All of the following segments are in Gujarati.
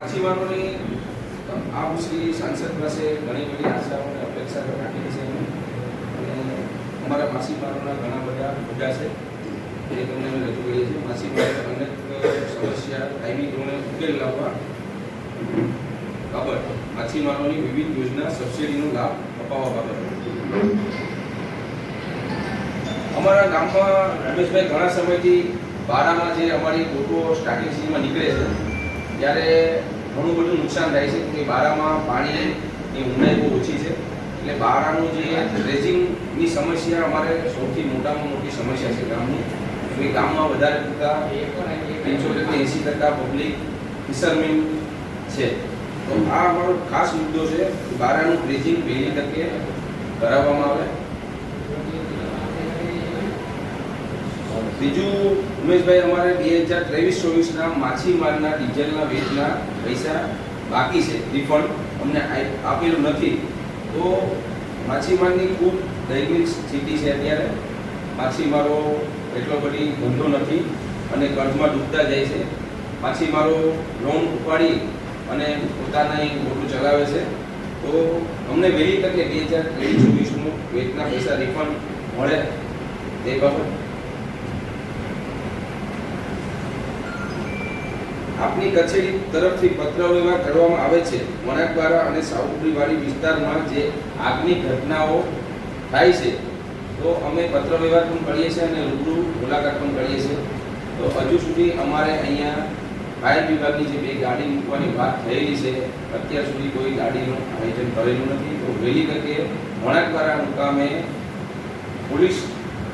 માછીમારોની આમ શ્રી સાંસદ પાસે ઘણી બધી આશાઓ અને અપેક્ષા રાખી છે અને અમારા માછીમારોના ઘણા બધા મુદ્દા છે. એ તમને અમે રજૂ કરીએ છીએ. માછીમારો અનેક સમસ્યા કાયમી ધોરણે ઉકેલ લાવવા બાબત. માછીમારોની વિવિધ યોજના સબસિડીનો લાભ અપાવવા બાબત. અમારા ગામમાં રમેશભાઈ ઘણા સમયથી બારામાં જે અમારી બોટો સ્ટાર્ટિંગ સીઝનમાં નીકળે છે, ત્યારે ઘણું બધું નુકસાન થાય છે કે બારામાં પાણીની ઊંડાઈ બહુ ઓછી છે. એટલે બારાનું જે ડ્રેજિંગની સમસ્યા અમારે સૌથી મોટામાં મોટી સમસ્યા છે ગામની. કે ગામમાં વધારે પડતા પંચોતેરથી એંસી ટકા પબ્લિક ફિશરમેન છે. તો આ અમારો ખાસ મુદ્દો છે બારાનું ડ્રેજિંગ વહેલી તકે કરાવવામાં આવે. બીજું, ઉમેશભાઈ, અમારે બે હજાર ત્રેવીસ, ચોવીસના માછીમારના ડીઝલના વેચના પૈસા બાકી છે રિફંડ અમને આપેલું નથી. તો માછીમારની ખૂબ દૈનિક સ્થિતિ છે અત્યારે. માછીમારો એટલો બધી ધંધો નથી અને કર્જમાં ડૂબતા જાય છે. માછીમારો લોન ઉપાડી અને પોતાના મોટું ચલાવે છે. તો અમને વહેલી તકે બે હજાર ત્રેવીસ, ચોવીસનું વેચના પૈસા રિફંડ મળે તે બાબત. આપની કચેરી તરફથી પત્ર વ્યવહાર કરવામાં આવે છે. વણાકબારા અને સાઉપડીવાડી વિસ્તારમાં જે આગની ઘટનાઓ થાય છે, તો અમે પત્ર વ્યવહાર પણ કરીએ છીએ અને રૂબરૂ મુલાકાત પણ કરીએ છીએ. તો હજુ સુધી અમારે અહીંયા ફાયર વિભાગની જે બે ગાડી મૂકવાની વાત થયેલી છે, અત્યાર સુધી કોઈ ગાડીનું આયોજન કરેલું નથી. તો વહેલી તકે વણાકબારા મુકામે પોલીસ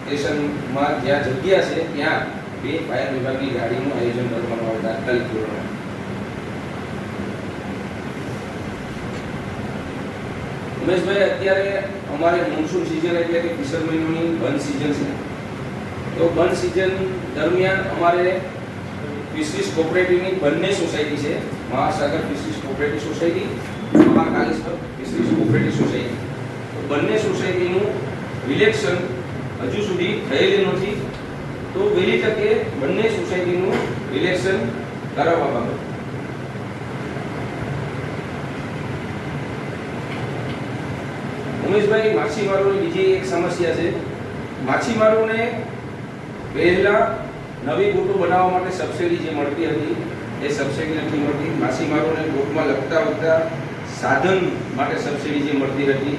સ્ટેશનમાં જ્યાં જગ્યા છે, ત્યાં બે ફાયર વિભાગની ગાડીનું આયોજન કરવામાં આવે તાત્કાલિક ઉમેશભાઈ, અત્યારે અમારે મોન્સૂન સિઝન એટલે કે ફિશરમેનોની બંધ સિઝન છે. તો બંધ સિઝન દરમિયાન અમારે ફિશરીઝ કોઓપરેટિવની બંને સોસાયટી છે, Mahasagar fisheries cooperative society Mahakaleshwar fisheries cooperative society બંને સોસાયટીનું ઇલેક્શન હજુ સુધી થયેલું નથી. તો વહેલી તકે બંને સોસાયટીનું ઇલેક્શન કરાવવા ઉમેશભાઈ માછીમારોની બીજી એક સમસ્યા છે. માછીમારોને પહેલા નવી બોટો બનાવવા માટે સબસિડી જે મળતી હતી, એ સબસિડી નથી મળતી. માછીમારોને બોટમાં લગતા વધતા સાધન માટે સબસિડી જે મળતી હતી,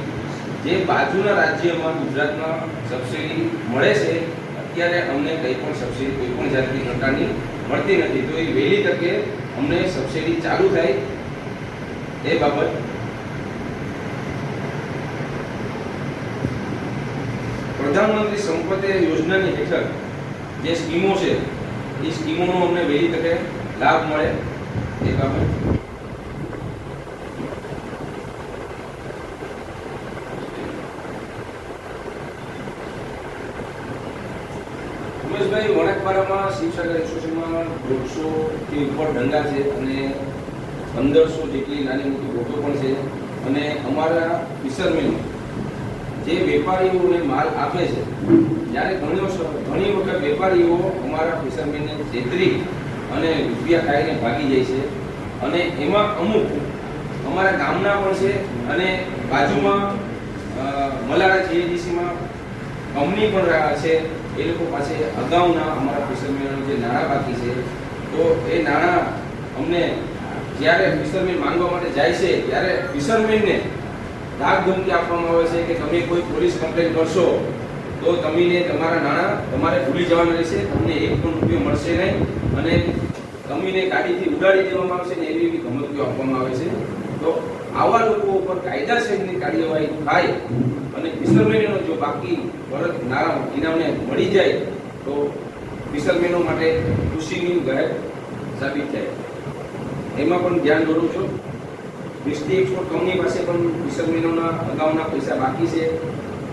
જે બાજુના રાજ્યમાં, ગુજરાતમાં સબસિડી મળે છે, અત્યારે અમને કંઈ પણ સબસિડી કોઈ પણ જાતની પ્રકારની મળતી નથી. તો એ વહેલી તકે અમને સબસિડી ચાલુ થાય એ બાબત. પ્રધાનમંત્રી સંપત્તિ યોજનાની હેઠળ જે સ્કીમો છે, એ સ્કીમોનો અમને વહેલી તકે લાભ મળે એ બાબત. ઉમેશભાઈ વણાકબારામાં શિવસાગર એસોસિએશનમાં દોઢસોથી ઉપર ડંગા છે અને પંદરસો જેટલી નાની મોટી બોટો પણ છે અને અમારા ફિશરમેન જે વેપારીઓને માલ આપે છે જ્યારે ઘણી ઘણી વખત વેપારીઓ અમારા ફિશરમેનને છેતરી અને રૂપિયા ખાઈને ભાગી જાય છે અને એમાં અમુક અમારા ગામના પણ છે અને બાજુમાં અ, મલાડા જીએડીસીમાં કંપની પણ છે એ લોકો પાસે અગાઉના અમારા ફિશરમેનોના જે નાણાં બાકી છે, તો એ નાણાં અમને જ્યારે ફિશરમેન માંગવા માટે જાય છે, ત્યારે ફિશરમેનને દાગ ધમકી આપવામાં આવે છે કે તમે કોઈ પોલીસ કમ્પ્લેન કરશો, તો તમને તમારા નાણાં તમારે ભૂલી જવાના રહેશે, તમને એક પણ રૂપિયો મળશે નહીં. અને તમને ગાડીથી ઉડાડી દેવામાં આવશે ને એવી એવી ધમકીઓ આપવામાં આવે છે. તો આવા લોકો ઉપર કાયદાસરની કાર્યવાહી થાય અને ફિશરમેનોનો જો બાકી પરત નાણાં ઇનામને મળી જાય તો ફિશરમેનો માટે ખુશીની ગાયબ સાબિત થાય. એમાં પણ ધ્યાન દોરું છું. ડિસ્ટ્રિક્ટ એક્સપોર્ટ કંપની પાસે પણ ફિશરમેનોના અગાઉના પૈસા બાકી છે.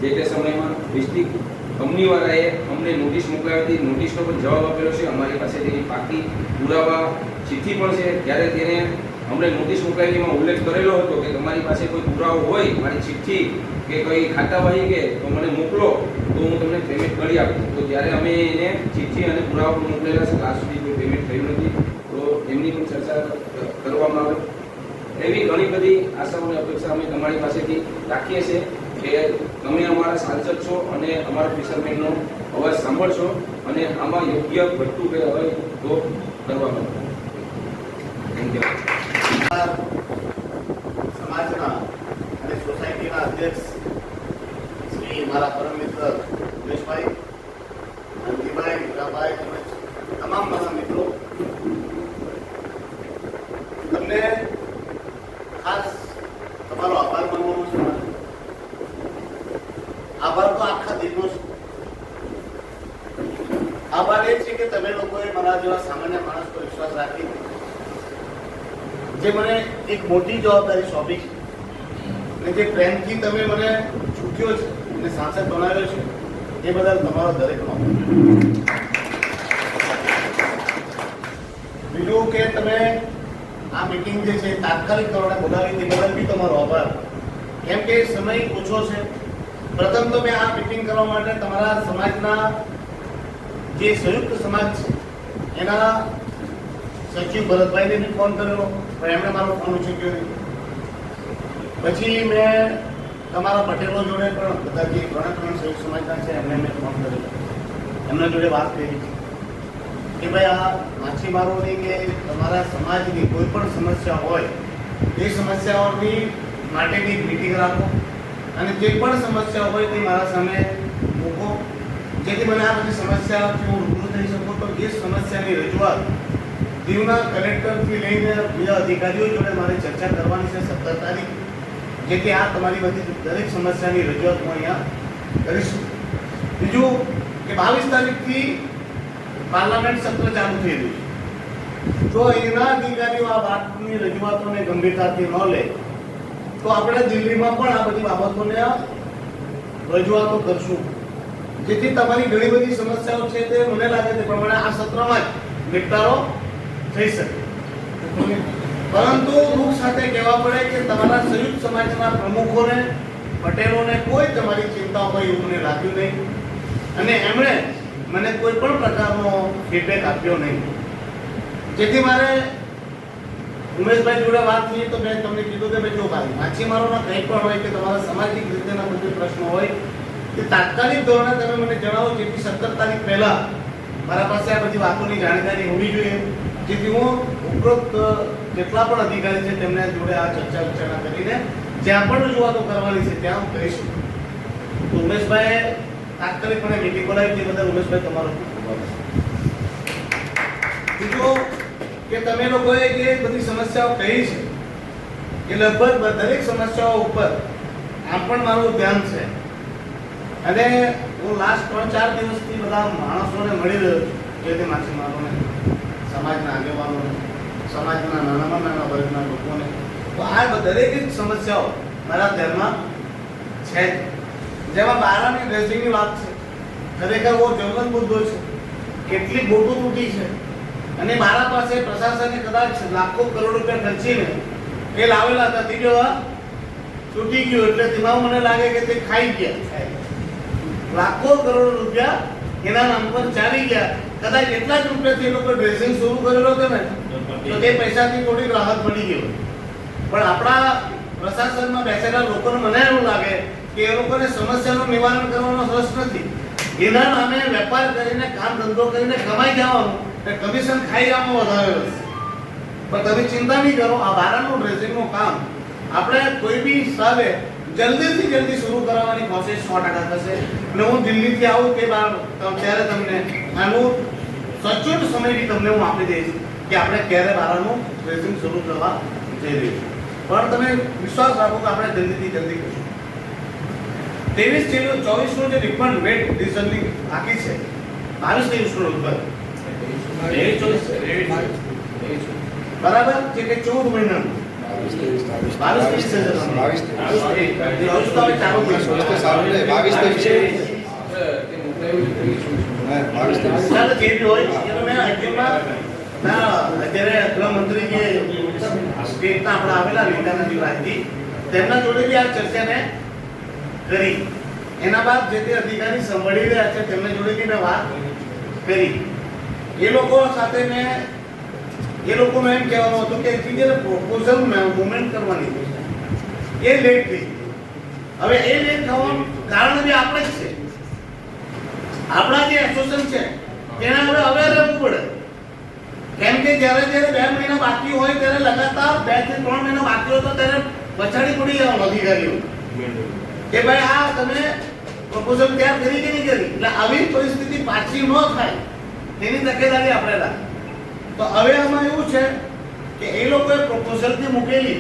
જે તે સમયમાં ડિસ્ટ્રિક્ટ કંપનીવાળાએ અમને નોટિસ મોકલાવી હતી. નોટિસનો પણ જવાબ આપેલો છે. અમારી પાસે તેની પાકી પુરાવા ચિઠ્ઠી પણ છે. ત્યારે તેને અમને નોટિસ મોકલાવી ઉલ્લેખ કરેલો હતો કે તમારી પાસે કોઈ પુરાવો હોય, મારી ચિઠ્ઠી કે કોઈ ખાતાવાહી કે તો મને મોકલો, તો હું તમને પેમેન્ટ કરી આપું. તો ત્યારે અમે એને ચિઠ્ઠી અને પુરાવો પણ મોકલેલા છે આજ સુધી કોઈ પેમેન્ટ થયું નથી. તો એમની પણ ચર્ચા કરવામાં આવે. એવી ઘણી બધી આશાઓ અને અપેક્ષા અમે તમારી પાસેથી રાખીએ છીએ કે તમે અમારા સાંસદ છો અને અમારા ફિશરમેનનો અવાજ સાંભળશો અને આમાં યોગ્ય ઘટતું કે હોય તો કરવામાં થેન્ક યુ સમાજના અને સોસાયટીના તમામ તમારો આભાર માનવાનો છે. આભાર તો આખા દિલનો છે. આભાર એ છે કે તમે લોકોએ મારા જેવા સામાન્ય માણસ પર વિશ્વાસ રાખી જે મને એક મોટી જવાબદારી સોંપી છે. અને જે પ્રેમથી તમે મને ચૂક્યો છે અને સાંસદ બનાવ્યો છે, એ બદલ તમારો દરેકનો. બીજું કે તમે આ મિટિંગ જે છે, તાત્કાલિક ધોરણે બોલાવી તે બદલ બી તમારો આભાર. કેમ કે સમય ઓછો છે. પ્રથમ તો મેં આ મિટિંગ કરવા માટે તમારા સમાજના જે સંયુક્ત સમાજ છે, એના સચિવ ભરતભાઈને બી ફોન કરેલો પણ એમણે મારો ફોન ઉચક્યો નહીં. પછી મેં તમારા પટેલો જોડે પણ બધા જે ઘણા ત્રણ સંયુક્ત સમાજના છે, એમને મેં ફોન કરેલો એમના જોડે વાત કરી. કે ભાઈ, આ માછીમારોની કે તમારા સમાજની કોઈ પણ સમસ્યા હોય, એ સમસ્યાઓની માટેની મીટિંગ રાખો. અને જે પણ સમસ્યા હોય તે મારા સામે મૂકો. જેથી મને આ બધી સમસ્યાથી હું રૂબરૂ થઈ શકું. તો એ સમસ્યાની રજૂઆત દીવના કલેક્ટરથી લઈને બીજા અધિકારીઓ જોડે મારે ચર્ચા કરવાની છે, સત્તર તારીખ. જેથી આ તમારી બધી દરેક સમસ્યાની રજૂઆત હું અહીંયા કરીશું. બીજું કે બાવીસ તારીખથી પાર્લામેન્ટ સત્ર ચાલુ થઈ રહ્યું છે. જો એના અધિકારીઓ આ વાતની રજૂઆતોને ગંભીરતાથી ન લે, તો આપણે દિલ્હીમાં પણ આ બધી બાબતોને રજૂઆતો કરશું. જેથી તમારી ઘણી બધી સમસ્યાઓ છે તે મને લાગે તે પ્રમાણે આ સત્રમાં જ નિપટારો થઈ શકે. પરંતુ દુઃખ સાથે કહેવા પડે કે તમારા સંયુક્ત સમાજના પ્રમુખોને, પટેલોને કોઈ તમારી ચિંતા હોય એવું મને લાગ્યું નહીં. અને એમણે મને કોઈ પણ પ્રકારનો ફીડબેક આપ્યો નહીં. જેથી મારે ઉમેશભાઈ જોડે વાત થઈ તો મેં તમને કીધું કે ભાઈ જો ભાઈ માછીમારોના કંઈ પણ હોય કે તમારા સામાજિક રીતેના કોઈ પ્રશ્નો હોય કે તાત્કાલિક ધોરણે તમે મને જણાવો, જેથી સત્તર તારીખ પહેલાં મારા પાસે આ બધી વાતોની જાણકારી હોવી જોઈએ. જેથી હું ઉપરોક્ત જેટલા પણ અધિકારી છે તેમને જોડે આ ચર્ચા વિચારણા કરીને જ્યાં પણ રજૂઆતો કરવાની છે ત્યાં હું કહીશું. તો તાત્કાલિક તાત્કાલિકપણે મીટિંગ બોલાવી, તે બદલ ઉમેશભાઈ તમારો બીજું કે તમે લોકોએ જે બધી સમસ્યાઓ કહી છે, એ લગભગ દરેક સમસ્યાઓ ઉપર આમ પણ મારું ધ્યાન છે. અને હું લાસ્ટ ત્રણ ચાર દિવસથી બધા માણસોને મળી રહ્યો છું, જે તે માછીમારોને, સમાજના આગેવાનોને. સમાજના નાનામાં નાના વર્ગના લોકોને. તો આ દરેક જ સમસ્યાઓ મારા ધ્યાનમાં છે જેમાં બારાની ડ્રેસિંગની વાત છે. ખરેખર બહુ જવલંત મુદ્દો છે. કેટલી મોટું તૂટી છે. અને મારા પાસે પ્રશાસને કદાચ લાખો કરોડ રૂપિયા ખર્ચીને એ લાવેલા હતા. તે જો તૂટી ગયું એટલે તેમાં મને લાગે કે તે ખાઈ ગયા. લાખો કરોડ રૂપિયા એના નામ પર ચાલી ગયા. કદાચ એટલા જ રૂપિયાથી એ લોકો ડ્રેસિંગ શરૂ કરેલો હતો ને તો તે પૈસાથી થોડી રાહત મળી ગઈ હોય. પણ આપણા પ્રશાસનમાં બેસેલા લોકોને મને એવું લાગે કે એ લોકોને સમસ્યાનું નિવારણ કરવાનો રસ નથી. એના નામે વેપાર કરીને કામ ધંધો કરીને કમાઈ જવાનું કમિશન ખાઈ જવાનું વધારે પણ તમે ચિંતા નહીં કરો, આ બારાનું ડ્રેસિંગનું કામ આપણે કોઈ બી હિસાબે જલ્દીથી જલ્દી શરૂ કરાવવાની કોશિશ સો ટકા થશે. અને હું દિલ્હીથી આવું તે બાર ત્યારે તમને આનું સચોટ સમય બી તમને હું આપી દઈશ. કે આપણે ક્યારે બારાનું ડ્રેસિંગ શરૂ કરવા જઈ રહ્યું પણ તમે વિશ્વાસ રાખો કે આપણે જલ્દીથી જલ્દી કરીશું. ત્રેવીસ જેવું ચોવીસનું જે રિફંડ વેટ ડીઝલની બાકી છે બાવીસ ત્રેવીસનું રિફંડ બરાબર? જે કે ચૌદ મહિનાનું. બાવીસ ત્રેવીસ ચાલુ બી હોય એ તો મેં ના, અત્યારે ગૃહમંત્રી જે સ્ટેટના આપણા આવેલા નેતાના યુવાનથી તેમના જોડે બી આ ચર્ચાને કરી. એના બાદ જે તે અધિકારી સંભાળી રહ્યા છે, તેમના જોડે બી કરી. એ લોકો સાથે મેં, એ લોકોનું એમ કહેવાનું હતું કે એકચ્યુઅલી પ્રપોઝલ મુવમેન્ટ કરવાની છે. એ લેટ થઈ. હવે એ લેટ થવાનું કારણ આપણે જ છે. આપણા જે એસોસિએશન છે, તેને હવે અવેર રહેવું પડે. કેમ કે જ્યારે જ્યારે બે મહિના બાકી હોય ત્યારે લગાતાર બેથી ત્રણ મહિના બાકી હોય તો ત્યારે પછાડી પડી જવાનું અધિકારીઓ કે ભાઈ આ તમે પ્રપોઝલ તૈયાર કરી કે નહીં કરી? એટલે આવી પરિસ્થિતિ પાછી ન થાય. તેની તકેદારી આપણે રાખી. તો હવે આમાં એવું છે કે એ લોકોએ પ્રપોઝલથી મૂકેલી,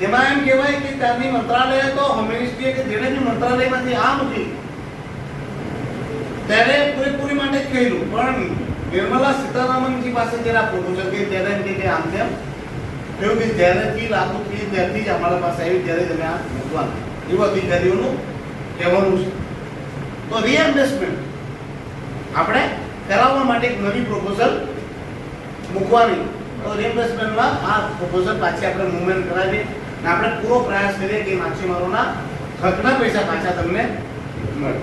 તેમાં એમ કહેવાય કે ત્યારની મંત્રાલય તો મિનિસ્ટ્રીએ કે જેને મંત્રાલયમાંથી આ મૂકી. ત્યારે પૂરેપૂરી માટે કહેલું, પણ નિર્મલા સીતારામનજી પાસે જ્યારે આ પ્રપોઝલ ગઈ ત્યારે એમ કે આમ તેમ. એવું કે જ્યારેથી લાગુ થઈ ત્યારથી જ અમારા પાસે આવી ત્યારે તમે આ મૂકવાનું એવું અધિકારીઓનું કહેવાનું છે. તો રીએમ્બર્સમેન્ટ આપણે કરાવવા માટે એક નવી પ્રપોઝલ મૂકવાની. તો રીએમ્બર્સમેન્ટમાં આ પ્રપોઝલ પાછી આપણે મૂવમેન્ટ કરાવીએ અને આપણે પૂરો પ્રયાસ કરીએ કે માછીમારોના હકના પૈસા પાછા તમને મળે.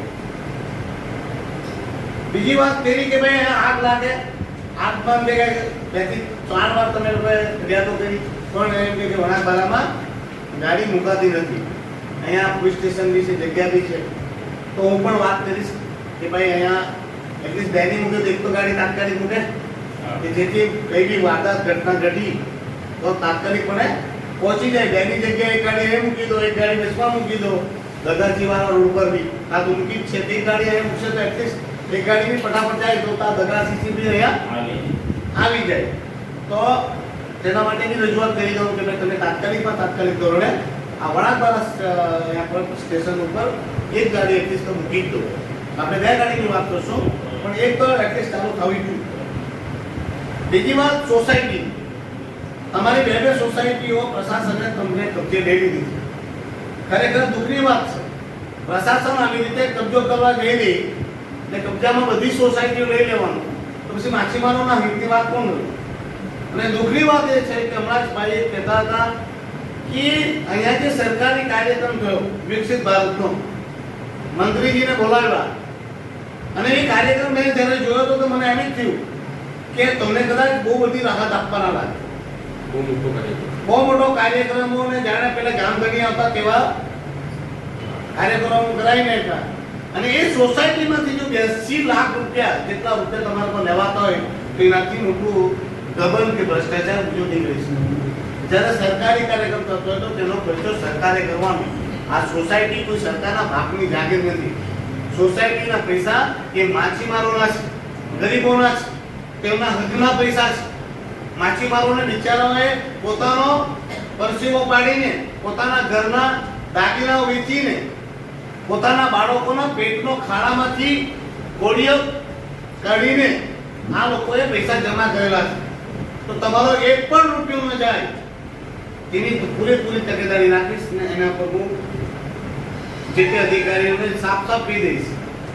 બીજી વાત તેવી કે ભાઈ આગ લાગે. આગ બંધ બે બેથી ચાર વાર તમે લોકોએ ફરિયાદો કરી. પણ એમ કે વણાકબારામાં ગાડી મુકાતી નથી. અહીંયા પોલીસ સ્ટેશન બી છે જગ્યા બી છે. તો હું પણ વાત કરીશ કે ભાઈ અહીંયા એટલીસ્ટ બેની મૂકે તો એક તો ગાડી તાત્કાલિક મૂકે કે જેથી કઈ બી વારદાત ઘટના ઘટી તો તાત્કાલિકપણે પહોંચી જાય. બેની જગ્યાએ એક ગાડી એ મૂકી દો એક ગાડી વેચવા મૂકી દો. દગાજી વાળા રોડ ઉપર બી. આ તો મૂકી જ છે. તે ગાડી અહીંયા મૂકશે તો એટલીસ્ટ એક ગાડી ફટાફટ જાય તો આ દગાજી બી અહીંયા આવી. જાય. તો તેના માટેની રજૂઆત કરી દઉં કે ભાઈ તમે તાત્કાલિકમાં તાત્કાલિક ધોરણે આ પર સ્ટેશન ઉપર એક ગાડી એટલીસ્ટ તો મૂકી જ દો આપણે બે ગાડીની વાત કરશું પણ એક તો એટલીસ્ટ ચાલુ થવી જોઈએ. બીજી વાત સોસાયટી અમારી બે બે સોસાયટીઓ પ્રશાસને તમને કબજે લઈ લીધી છે. ખરેખર દુઃખની વાત છે. પ્રશાસન આવી રીતે કબજો કરવા ગયેલી ને કબજામાં બધી સોસાયટીઓ લઈ લેવાનું. તો પછી માછીમારોના હિતની વાત કોણ કરે? અને દુઃખની વાત એ છે કે હમણાં જ ભાઈ કહેતા હતા કે અહીંયા જે સરકારી કાર્યક્રમ થયો વિકસિત ભારતનો મંત્રીજીને બોલાવ્યા. અને એ કાર્યક્રમ મેં જ્યારે જોયો તો તો મને એમ જ થયું કે તમને કદાચ બહુ બધી રાહત આપવાના લાગે. બહુ મોટો કાર્યક્રમો. ને જાણે પેલા ગામગઢી આવતા તેવા કાર્યક્રમો કરાવી નાખ્યા અને એ સોસાયટીમાંથી જો બેસી લાખ રૂપિયા જેટલા રૂપિયા તમારા પર લેવાતા હોય, તો એનાથી મોટું ગબન કે ભ્રષ્ટાચાર બીજો રહી શકે. જ્યારે સરકારી કાર્યક્રમ થતો હોય તો તેનો ખર્ચો સરકારે કરવાનો. આ સોસાયટી કોઈ સરકારના ભાગની જાગીર નથી. સોસાયટીના પૈસા એ માછીમારોના છે ગરીબોના છે તેમના હકના પૈસા છે માછીમારોને બિચારાઓએ પોતાનો પરસેવો પાડીને, પોતાના ઘરના દાગીનાઓ વેચીને પોતાના બાળકોના પેટનો ખાડામાંથી ગોળીઓ કાઢીને આ લોકોએ પૈસા જમા કરેલા છે. તો તમારો એક પણ રૂપિયો ન જાય, તેની પૂરેપૂરી તકેદારી રાખીશ ને એના પર હું જે તે અધિકારીઓને સાફ સાફ કહી દઈશ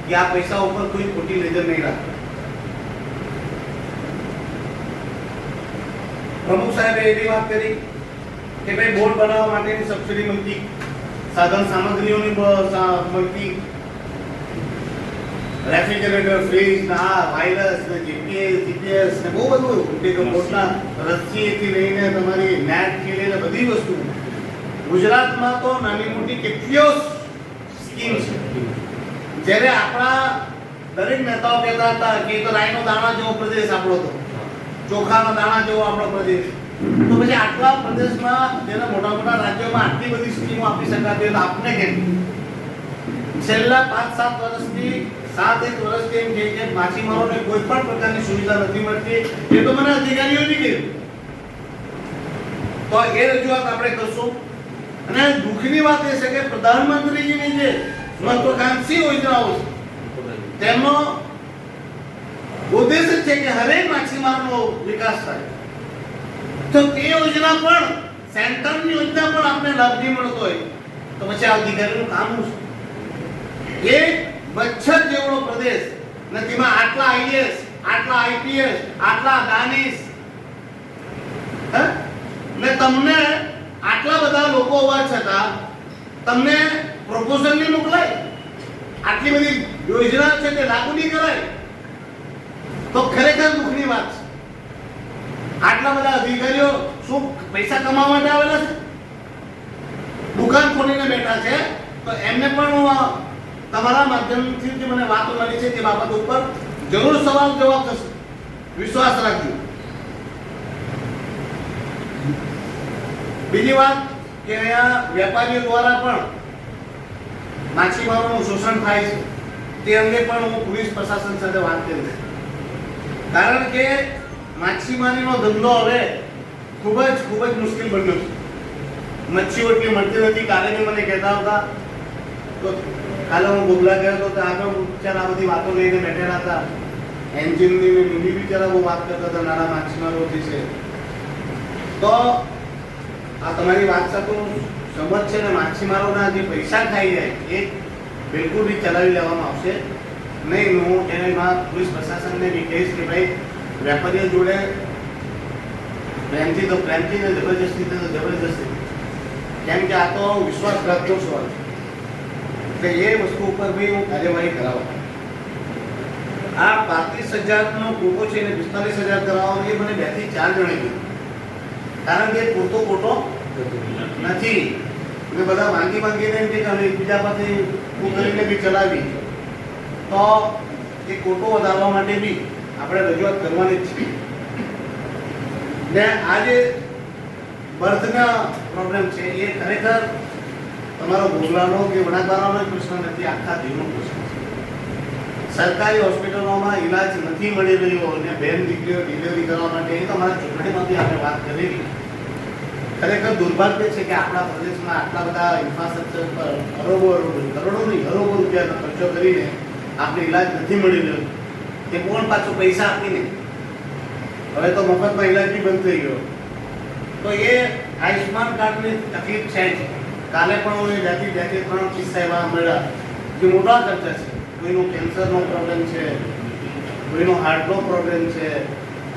કે આ પૈસા ઉપર કોઈ ખોટી નજર નહીં રાખે. પ્રમુખ સાહેબે એવી વાત કરી કે ભાઈ બોર્ડ બનાવવા માટેની સબસિડી મળતી સાધન સામગ્રીઓની મળતી રેફ્રિજરેટર ફ્રીજ આ વાયરસ ને જીપીએસ જીપીએસ ને બહુ બધું કે મોટા રસ્સીથી લઈને તમારી નેટથી લઈને બધી વસ્તુ. ગુજરાતમાં તો નાની મોટી કેટલીઓ સ્કીમ છે? જ્યારે આપણા દરેક નેતાઓ કહેતા હતા કે તો રાઈનો દાણા જેવો પ્રદેશ આપણો તો ચોખાનો દાણા જેવો આપણો પ્રદેશ. તો પછી આટલા પ્રદેશમાં જેના મોટા મોટા રાજ્યોમાં આટલી બધી સ્કીમો આપી શકાતી તો આપને કેમ? છેલ્લા પાંચ સાત વર્ષથી સાત એક વર્ષથી એમ કહે કે માછીમારોને કોઈ પણ પ્રકારની સુવિધા નથી મળતી. એ તો મને અધિકારીઓ નહીં કહ્યું તો એ રજૂઆત આપણે કરશું. અને દુઃખની વાત એ છે કે પ્રધાનમંત્રીજીની જે મહત્વકાંક્ષી યોજનાઓ છે તેમનો ઉદ્દેશ છે કે હરેક માછીમારનો વિકાસ થાય. તો તે યોજના પણ, સેન્ટરની યોજના પણ આપણે લાભ નહીં મળતો હોય. તો પછી આ અધિકારીનું કામ શું એ મચ્છર જેવડો પ્રદેશ ને તેમાં આટલા આઈએસ આટલા આઈપીએસ, આટલા દાનિશ? ને તમને આટલા બધા લોકો હોવા છતાં તમને પ્રપોઝલ નહીં મોકલાય? આટલી બધી યોજના છે તે લાગુ નહીં કરાય? તો ખરેખર દુઃખની વાત છે. આટલા બધા અધિકારીઓ શું પૈસા કમાવા માટે આવેલા છે? દુકાન ખોલીને બેઠા છે. તો એમને પણ તમારા માધ્યમથી જે મને વાતો મળી છે તે બાબત ઉપર જરૂર સવાલ જવાબ થશે. વિશ્વાસ રાખજો. બીજી વાત કે અહીંયા વેપારીઓ દ્વારા પણ માછીમારોનું શોષણ થાય છે. તે અંગે પણ હું પોલીસ પ્રશાસન સાથે વાત કરીશ કારણ કે માછીમારીનો ધંધો હવે ખૂબ જ ખૂબ જ મુશ્કેલ બન્યો છે. મચ્છીઓ એટલી મળતી નથી, કાલે બી મને કહેતા હતા, તો કાલે હું ગોગલા ગયો તો ત્યાં આગળ બિચારા આ બધી વાતો લઈને બેઠેલા હતા. એન્જિનની ને મીની બિચારા બહુ વાત કરતા હતા, નાના માછીમારોથી છે. તો આ તમારી વાત સાથે સમજ છે ને, માછીમારોના જે પૈસા ખાઈ જાય, એ બિલકુલ બી ચલાવી લેવામાં આવશે નહીં. હું એમાં પોલીસ પ્રશાસનને બી કહીશ કે ભાઈ વેપારીઓ જોડે પ્રેમથી તો પ્રેમથી ને જબરજસ્તી તો જબરજસ્તી. કેમ કે આ તો વિશ્વાસઘાતનો સવાલ છે એટલે એ વસ્તુ ઉપર બી હું કાર્યવાહી કરાવું. આ પાંત્રીસ હજારનો કોટો છે ને પિસ્તાલીસ હજાર કરાવવાનો એ મને બેથી ચાર જણે કીધું કારણ કે એ પૂરતો ખોટો નથી. એટલે બધા માંગી માંગીને એમ કે અમે એકબીજા પાસે કરીને બી ચલાવી તો એ કોટો વધારવા માટે બી આપણે રજૂઆત કરવાની જ છે. ને આ જે બર્થના પ્રોબ્લેમ છે. એ ખરેખર તમારો ભોગલાનો કે વડાપારાનો જ પ્રશ્ન નથી, આખા દેશનો પ્રશ્ન છે. સરકારી હોસ્પિટલોમાં ઈલાજ નથી મળી રહ્યો અને બેન દીકરીઓ ડિલિવરી કરવા માટે એ તમારા ચૂંટણીમાંથી આપણે વાત કરેલી. ખરેખર દુર્ભાગ્ય છે કે આપણા પ્રદેશમાં આટલા બધા ઇન્ફ્રાસ્ટ્રક્ચર પર અરબો કરોડો નહીં અરબો રૂપિયાનો ખર્ચો કરીને આપણે ઈલાજ નથી મળી રહ્યો. તે કોણ પાછું પૈસા આપીને? હવે તો મફતમાં ઇલાજ બી બંધ થઈ ગયો. તો એ આયુષ્માન કાર્ડની તકલીફ છે જ. કાલે પણ હું એ જાતિ જાતિ ત્રણ કિસ્સા એવા મળ્યા. જે મોટા ખર્ચા છે. કોઈનો કેન્સરનો પ્રોબ્લેમ છે, કોઈનો હાર્ટનો પ્રોબ્લેમ છે.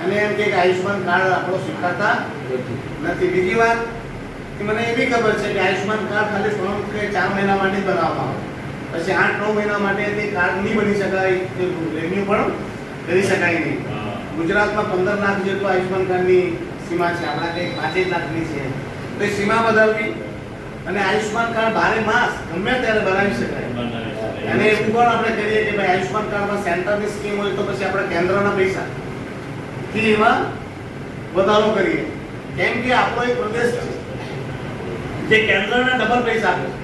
અને એમ કે આયુષ્માન કાર્ડ આપણો સ્વીકારતા નથી. બીજી વાત કે મને એ બી ખબર છે કે આયુષ્માન કાર્ડ ખાલી ત્રણ કે ચાર મહિના માટે બનાવવામાં આવે. પછી આઠ, નવ મહિના માટે તે કાર્ડ નહીં બની શકાય. રેન્યુ પણ કરી શકાય નહીં. ગુજરાતમાં પંદર લાખ જેટલો આયુષ્માન કાર્ડની સીમા છે. આપણા કંઈક પાંચેક લાખની છે. તો એ સીમા બદલવી અને આયુષ્યમાન કાર્ડ બારે માસ ગમે ત્યારે બનાવી શકાય. અને એવું પણ આપણે કરીએ કે ભાઈ આયુષ્માન કાર્ડમાં સેન્ટરની સ્કીમ હોય તો પછી આપણે કેન્દ્રના પૈસા થી એમાં વધારો કરીએ. કેમ કે આપણો એક પ્રદેશ છે જે કેન્દ્રના ડબલ પૈસા આપે છે.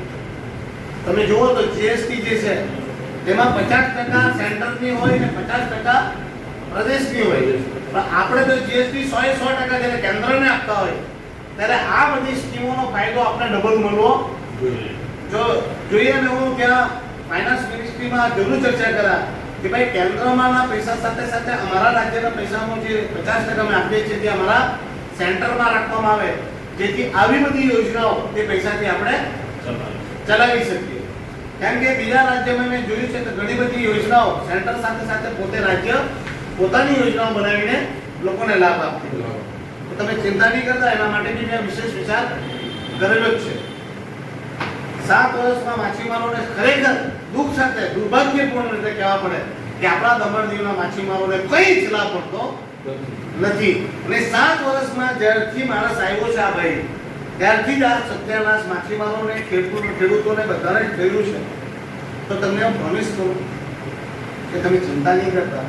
તમે જુઓ તો જીએસટી જે છે તેમાં પચાસ ટકા સેન્ટરની હોય ને પચાસ ટકા પ્રદેશની હોય. પણ આપણે તો જીએસટી સો એ સો ટકા જ્યારે કેન્દ્રને આપતા હોય ત્યારે આ બધી સ્કીમોનો ફાયદો આપણે ડબલ મળવો જો જોઈએ ને હું ત્યાં ફાઇનાન્સ મિનિસ્ટ્રીમાં જરૂર ચર્ચા કરા કે ભાઈ કેન્દ્રમાંના પૈસા સાથે સાથે અમારા રાજ્યના પૈસામાં જે પચાસ ટકા અમે આપીએ છીએ તે અમારા સેન્ટરમાં રાખવામાં આવે જેથી આવી બધી યોજનાઓ તે પૈસાથી આપણે ચલાવી શકીએ. કેમ કે બીજા રાજ્યમાં મેં જોયું છે કે ઘણી બધી યોજનાઓ સેન્ટર સાથે સાથે પોતે રાજ્ય પોતાની યોજનાઓ બનાવીને લોકોને લાભ આપતી. તો તમે ચિંતા નહીં કરતા, એના માટે બી મેં વિશેષ વિચાર કરેલો જ છે સાત વર્ષમાં માછીમારોને ખરેખર દુઃખ સાથે, દુર્ભાગ્યપૂર્ણ રીતે કહેવા પડે કે આપણા દમણ દીવના માછીમારોને કઈ જ લાભ પડતો નથી અને સાત વર્ષમાં જ્યારથી માણસ આવ્યો છે આ ભાઈ ત્યારથી જ આ સત્યાનાશ માછીમારોને ખેડૂતો ખેડૂતોને બધાને જ થયું છે. તો તમને હું પ્રોમિસ કરું કે તમે ચિંતા નહીં કરતા.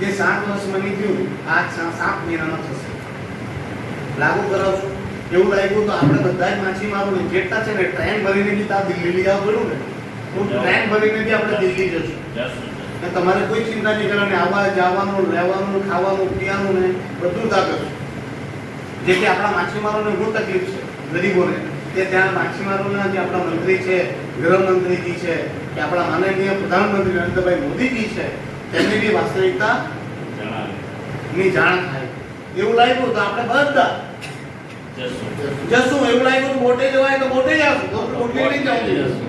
જે સાત વર્ષમાં નીકળ્યું આ સાત મહિનામાં થશે. લાગુ કરાવશું. એવું લાગ્યું તો આપણે બધા જ માછીમારોને જેટલા છે ને ટ્રેન ભરીને બી ત્યાં દિલ્હી લઈ આવવું પડ્યું ને હું ટ્રેન ભરીને બી આપણે દિલ્હી જશું. ને તમારે કોઈ ચિંતા નહીં કરવાની. આવવા જવાનું રહેવાનું ખાવાનું પીવાનું ને બધું તા કરશું. જેથી આપણા માછીમારોને હું તકલીફ છે. ગરીબોને કે ત્યાં માછીમારોના જે આપણા મંત્રી છે ગૃહમંત્રીજી છે કે આપણા માનનીય પ્રધાનમંત્રી નરેન્દ્રભાઈ મોદીજી છે તેમની બી વાસ્તવિકતા ની જાણ થાય. એવું લાગ્યું તો આપણે બધા જશું. એવું લાગ્યું મોટે જવાય તો મોટે જ આવશું બોટે નહીં જવું.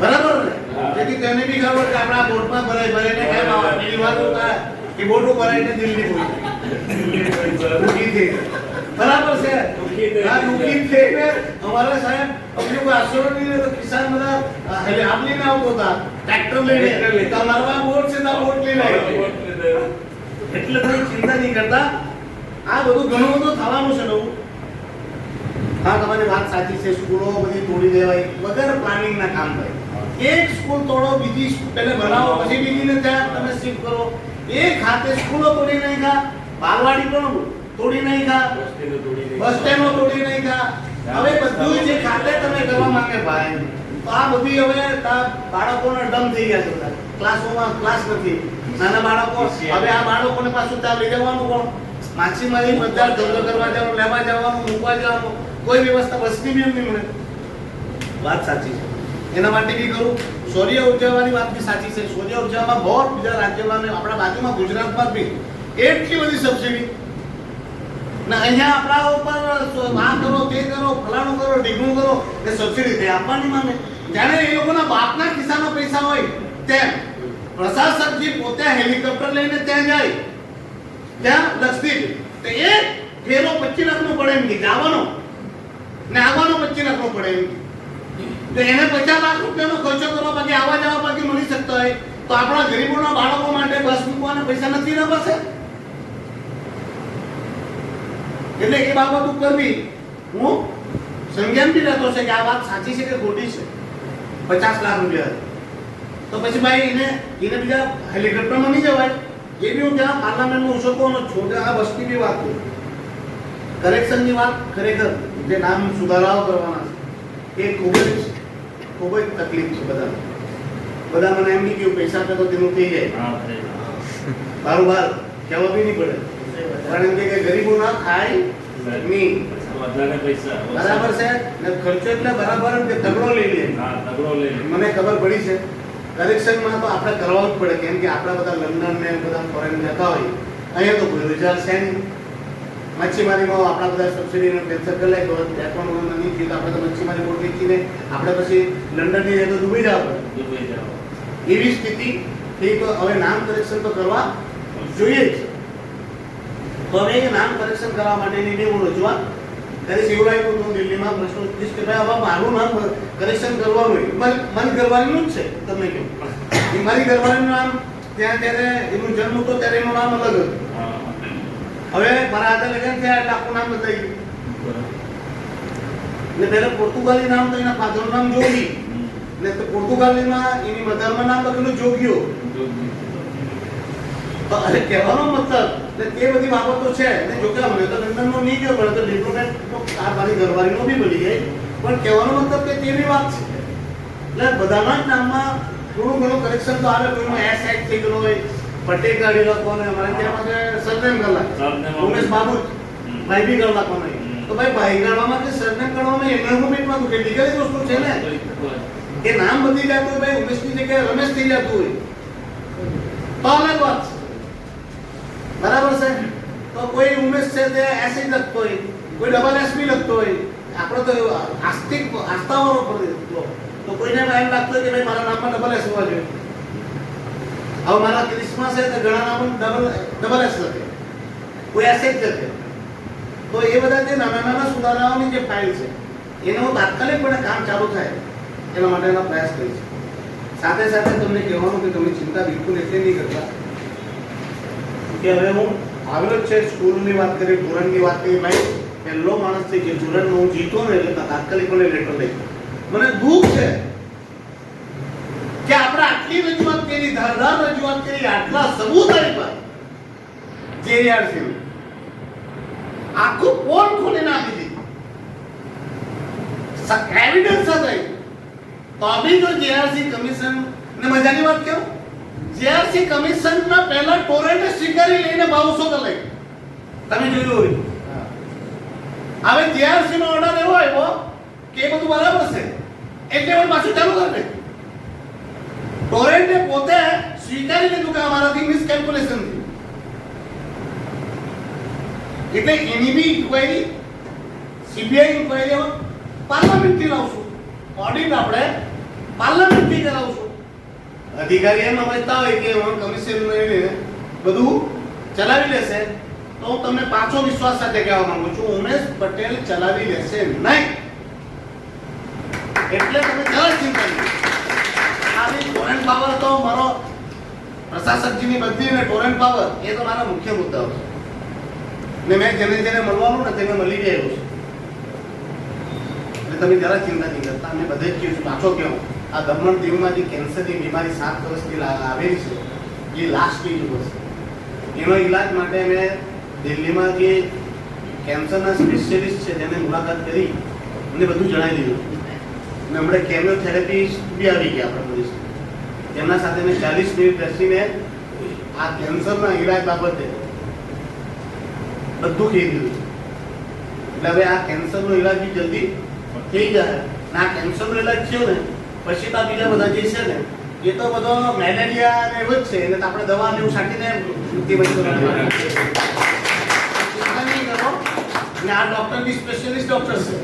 બરાબર ને? જેથી તેને બી ખબર કે આપણા બોટમાં ભરાય ભરાઈને કેમ આવે પેલી વાત થાય? કે બોટું ભરાઈને દિલ્હી પહોંચી દિલ્હી. બરાબર છે. આ દુઃખી થઈને અમારા સાહેબ અમને કોઈ આશરો નહીં તો કિસાન બધા એટલે આમ લઈને આવતો હતા ટ્રેક્ટર લઈને. તમારા બોટ છે તો બોટ લઈને આવ્યો. એટલે તમે ચિંતા નહીં કરતા. આ બધું ઘણું બધું થવાનું છે નવું. હા તમારી વાત સાચી છે. સ્કૂલો બધી તોડી દેવાય. વગર પ્લાનિંગ ના કામ થાય. એક સ્કૂલ તોડો બીજી પહેલે બનાવો પછી બીજીને ત્યાં તમે શિફ્ટ કરો. એક હાથે સ્કૂલો તોડી નાખ્યા. બાલવાડી પણ તોડી નાખ્યા બસ સ્ટેન્ડો તોડી નાખ્યા હવે બધું જે ખાતે તમે કરવા માંગે ભાઈ. તો આ બધી હવે બાળકોને ડમ થઈ ગયા છે ક્લાસોમાં ક્લાસ નથી. નાના બાળકો હવે આ બાળકોને પાછું ત્યાં લઈ જવાનું કોણ? માછીમારી બધા ધંધો કરવા જવાનું લેવા જવાનું મૂકવા જવાનું. કોઈ વ્યવસ્થા બસની બી એમ નહીં મળે. વાત સાચી છે. એના માટે બી કરું. સૌર્ય ઉર્જાવાની વાત બી સાચી છે. સૌર્ય ઉર્જામાં બહુ બીજા રાજ્યમાં આપણા બાજુમાં ગુજરાતમાં બી એટલી બધી સબસિડી અહીંયા આપણા ઉપર આ કરો, તે કરો, ફલાણું કરો ઢીકણું કરો, એ સબસિડી તે આપવાની માંગે જ્યારે એ બાપના ખિસ્સામાં પૈસા હોય તેમ પ્રશાસકજી પોતે હેલિકોપ્ટર લઈને ત્યાં જાય, ત્યાં લક્ષદ્વીપ તો એ ફેરો પચીસ પડે એમ કે, જવાનો. ને આવવાનો પચીસ લાખનો પડે એમ તો એને પચાસ લાખ રૂપિયાનો ખર્ચો કરવા બાકી, આવવા જવા બાકી મળી શકતો હોય. તો આપણા ગરીબોના બાળકો માટે બસ મૂકવાના પૈસા નથી ના પાસે? એટલે એ બાબત ઉપર બી હું સંજ્ઞાન બી લેતો છે કે આ વાત સાચી છે કે ખોટી છે? પચાસ લાખ રૂપિયા તો પછી ભાઈ એને એને બીજા હેલિકોપ્ટરમાં નહીં જવાય? એ બી હું ત્યાં પાર્લામેન્ટમાં ઉછળવાનો કહું છું એટલે આ વસ્તી બી વાત કરું કરેક્શનની વાત ખરેખર જે નામ સુધારાઓ કરવાના છે એ ખૂબ જ ખૂબ જ તકલીફ છે બધા બધા મને એમ નહીં કહ્યું પૈસા તો તેનું થઈ જાય. બારોબાર કહેવા બી નહીં પડે. કારણ કે ગરીબો ના ખાય નહીં બરાબર છે? ને ખર્ચો એટલે બરાબર કે તગડો લઈ લે. મને ખબર પડી છે. કરેક્શનમાં તો આપણે કરવા જ પડે કેમ કે આપણા બધા લંડન ને બધા ફોરેન જતા હોય. અહીંયા તો કોઈ રિઝલ્ટ છે નહીં. મચ્છીમારીમાં આપણા બધા સબસિડીને કેન્સલ કરી લે તો વર્ષ નહીં થયું તો આપણે તો મચ્છીમારી બોટ વેચીને આપણે પછી લંડનની જાય તો દુબઈ જાવ એવી સ્થિતિ. થઈ તો હવે નામ કલેક્શન તો કરવા જોઈએ જ. હવે નામ કરેક્શન કરવા માટેની બે હું રજૂઆત ત્યારે શિવરાય હું દિલ્હીમાં પ્રશ્ન પૂછીશ કે ભાઈ હવે મારું નામ કરેક્શન કરવાનું મન મારી જ છે, તમને કહું. એ મારી કરવાનું નામ ત્યાં ત્યારે એનું જન્મ હતો ત્યારે એનું નામ અલગ હતું. હવે મારા હાથે લગ્ન થયા એટલે આખું નામ બદલાઈ ગયું. ને પહેલાં પોર્તુગાલી નામ તો એના ફાધરનું નામ જોગી. તો પોર્તુગાલીમાં એની મધરમાં નામ લખેલું જોગીઓ. તો અરે કહેવાનો મતલબ એટલે તે બધી બાબતો છે ને જો કે તો લંડનનો નહીં ગયો પણ તો ડિપ્લોમેટનો આ મારી ઘરવાળીનો બી બની ગઈ. પણ કહેવાનો મતલબ કે તેવી વાત છે. એટલે બધાના જ નામમાં થોડું ઘણું કરેક્શન તો આવે કોઈનું એસ એચ થઈ ગયેલો હોય પટેલ કાઢી લખવાનો હોય અમારે ત્યાં પાસે સરનેમ કલાક ઉમેશ બાબુ ભાઈ બી કરી હોય તો ભાઈ ભાઈ કાઢવામાં કે સરનેમ કાઢવામાં એમને હું બી પાછું કે લીગલ વસ્તુ છે ને કે નામ બદલી જતું હોય ભાઈ ઉમેશની જગ્યાએ રમેશ થઈ જતું હોય. તો અલગ વાત છે. બરાબર છે? તો કોઈ ઉમેશ છે તે એસ લખતો હોય, કોઈ ડબલ એસ બી લખતો હોય, આપણે તો આસ્તિક આસ્થાવાળો પર તો કોઈને એમ લાગતું કે ભાઈ મારા નામમાં ડબલ એસ હોવા જોઈએ. હવે મારા લિસ્ટમાં છે તો ઘણા નામ ડબલ ડબલ એસ લખે. કોઈ એસ જ લખે. તો એ બધા જે નાના નાના સુધારાઓની જે ફાઇલ છે, એનું તાત્કાલિકપણે કામ ચાલુ થાય, એના માટેના પ્રયાસ કરીશ. સાથે સાથે તમને કહેવાનું કે તમે ચિંતા બિલકુલ એટલે નહીં કરતા. કે હવે હું આવેલો છે, સ્કૂલની વાત કરી ધોરણની વાત કરી ભાઈ, પહેલો માણસ છે કે ધોરણનો હું જીતો ને એટલે તાત્કાલિક મને લેટર લઈ મને દુઃખ છે કે આપણે આટલી રજૂઆત કરી ધારદાર રજૂઆત કરી, આટલા સબૂત આપ્યા નું. આખું પોલ ખોલીને આપી દીધી. એવિડન્સ હતા તો બી જો જેઆરસી કમિશન ને મજાની વાત કેવું? જેઆરસી કમિશન ના પહેલા ટોરેન્ટ સ્વીકારી લઈને બાવસો કલાક તમે જોયું હોય. હવે ત્યારથી નો ઓર્ડર એવો આવ્યો કે એ બધું બરાબર છે. એટલે હવે પાછું ચાલુ કરી દે. ટોરેન્ટે પોતે સ્વીકારી લીધું કે અમારાથી મિસકેલ્ક્યુલેશન થયું. એટલે એની બી ઇન્ક્વાયરી સીબીઆઈ ઇન્ક્વાયરી પાર્લામેન્ટથી લાવશું. ઓડિટ આપણે પાર્લામેન્ટથી કરાવશું. અધિકારી એમ સમજતા હોય કે હું કમિશન બધું ચલાવી લેશે, તો હું તમને પાછો વિશ્વાસ સાથે કહેવા માંગુ છું, ઉમેશ પટેલ ચલાવી લેશે નહીં. એટલે તમે જરા ચિંતા ખાલી ટોરેન્ટ પાવર તો મારો પ્રશાસકજીની બદલી ને ટોરેન્ટ પાવર એ તો મારા મુખ્ય મુદ્દાઓ છે. ને મેં જેને જેને મળવાનું ને તેને મળી ગયેલું છે. એટલે તમે જરા ચિંતા નહીં કરતા અમે બધે જ કહીશું પાછો કહું. આ દમણ દીવમાં જે કેન્સરની બીમારી સાત વર્ષથી આવેલી છે, એ લાસ્ટ સ્ટેજ છે. એનો ઈલાજ માટે અમે દિલ્હીમાં જે કેન્સરના સ્પેશિયલિસ્ટ છે તેને મુલાકાત કરી અને બધું જણાવી દીધું. અને હમણાં કેમિયોથેરાપી બી આવી ગયા આપણા પોલીસ તેમના સાથે મેં ચાલીસ મિનિટ બેસીને આ કેન્સરના ઈલાજ બાબતે બધું કહી દીધું. એટલે હવે આ કેન્સરનો ઈલાજ બી જલ્દી થઈ જાય. અને આ કેન્સરનો ઈલાજ થયો ને પછી તો બીજા બધા જે છે ને એ તો બધો મેલેરિયા ને એવું જ છે એટલે આપણે દવા ને એવું છાંટીને મૃત્યુ બચતો અને આ ડોક્ટર બી સ્પેશિયલિસ્ટ ડોક્ટર છે.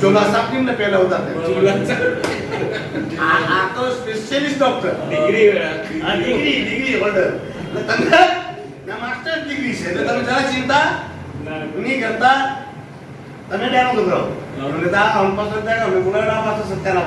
ચોલા સાહેબ ને પહેલા હતા આ આ તો સ્પેશિયલિસ્ટ ડોક્ટર ડિગ્રી આ. ડિગ્રી ડિગ્રી હોલ્ડર એટલે તમને ના માસ્ટર ડિગ્રી છે. એટલે તમે જરા ચિંતા નહીં કરતા. તમે ડેમો ગભરાઓ અને તા હમ પસંદ થાય અમે બોલાવડા પાછો સત્યાના